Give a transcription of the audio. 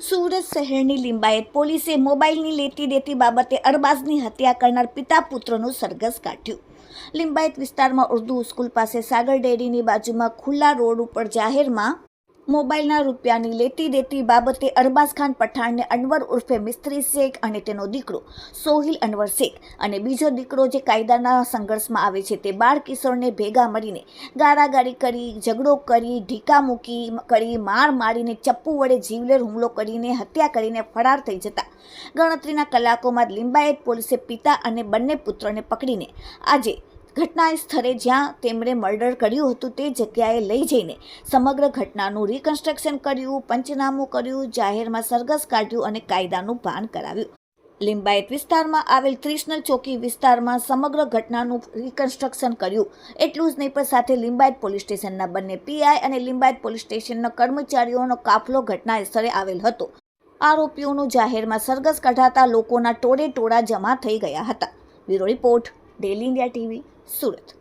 સુરત શહેરની લિંબાયત પોલીસે મોબાઈલની લેતી દેતી બાબતે અરબાઝની હત્યા કરનાર પિતા પુત્રનું સરઘસ કાઢ્યું. લિંબાયત વિસ્તારમાં ઉર્દુ સ્કૂલ પાસે સાગર ડેરીની બાજુમાં ખુલ્લા રોડ ઉપર જાહેરમાં મોબાઈલના રૂપિયાની લેતી દેતી બાબતે અરબાઝ ખાન પઠાણને અનવર ઉર્ફે મિસ્ત્રી શેખ અને તેનો દીકરો સોહિલ અનવર શેખ અને બીજો દીકરો જે કાયદાના સંઘર્ષમાં આવે છે તે બાળ કિશોરને ભેગા મળીને ગારાગારી કરી, ઝઘડો કરી, ઢીકા મૂકી કરી, માર મારીને ચપ્પુ વડે જીવલેર હુમલો કરીને હત્યા કરીને ફરાર થઈ જતા. ગણતરીના કલાકોમાં લિંબાયત પોલીસે પિતા અને બંને પુત્રને પકડીને આજે ઘટના સ્થળે જ્યાં તેમણે મર્ડર કર્યું હતું તે જગ્યાએ લઈ જઈને સમગ્ર ઘટનાનું રિકન્સ્ટ્રક્શન કર્યું, પંચનામું કર્યું, જાહેરમાં સરઘસ કાઢ્યું અને કાયદાનું ભાન કરાવ્યું. લિંબાયત વિસ્તારમાં આવેલ ત્રિષ્ણ ચોકી વિસ્તારમાં સમગ્ર ઘટનાનું રિકન્સ્ટ્રક્શન કર્યું. એટલું જ નહીં, પણ સાથે લિંબાયત પોલીસ સ્ટેશનના બંને પીઆઈ અને લિંબાયત પોલીસ સ્ટેશનના કર્મચારીઓનો કાફલો ઘટના સ્થળે આવેલ હતો. આરોપીઓનું જાહેરમાં સરઘસ કઢાતા લોકોના ટોળે ટોળા જમા થઈ ગયા હતા. Bureau report, daily India TV Surat.